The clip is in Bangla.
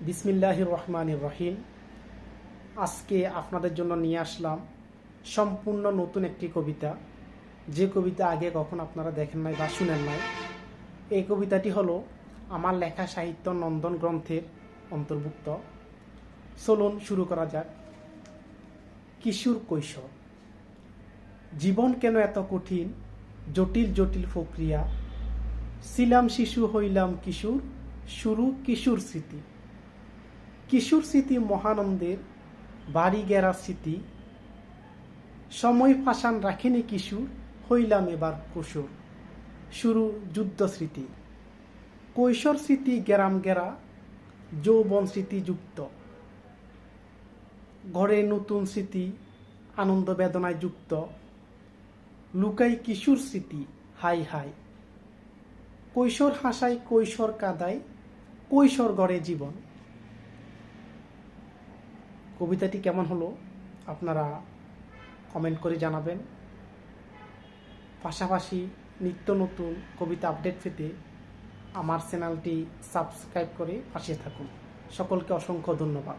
বিসমিল্লাহ রহমান রহিম আজকে আপনাদের জন্য নিয়ে আসলাম সম্পূর্ণ নতুন একটি কবিতা। যে কবিতা আগে কখন আপনারা দেখেন নাই বা শুনেন নাই। এই কবিতাটি হলো আমার লেখা সাহিত্য নন্দন গ্রন্থের অন্তর্ভুক্ত। চলুন শুরু করা যাক। কিশোর কৈশোর। জীবন কেন এত কঠিন? জটিল জটিল প্রক্রিয়া। ছিলাম শিশু হইলাম কিশোর, শুরু কিশোর স্মৃতি। কিশোর স্মৃতি মহানন্দের বাড়ি গেরা স্মৃতি। সময় ফাঁসান রাখেনি কিশোর, হইলাম এবার কুশোর শুরু যুদ্ধ স্মৃতি। কৈশোর স্মৃতি গেরাম গেরা, যৌবন স্মৃতি যুক্ত। ঘরে নতুন স্মৃতি আনন্দ বেদনায় যুক্ত। লুকাই কিশোর স্মৃতি, হাই হাই। কৈশোর হাসায় কৈশোর কাদায়, কৈশোর গড়ে জীবন। কবিতাটি কেমন হলো আপনারা কমেন্ট করে জানাবেন। পাশাপাশি নিত্য নতুন কবিতা আপডেট পেতে আমার চ্যানেলটি সাবস্ক্রাইব করে পাশে থাকুন। সকলকে অসংখ্য ধন্যবাদ।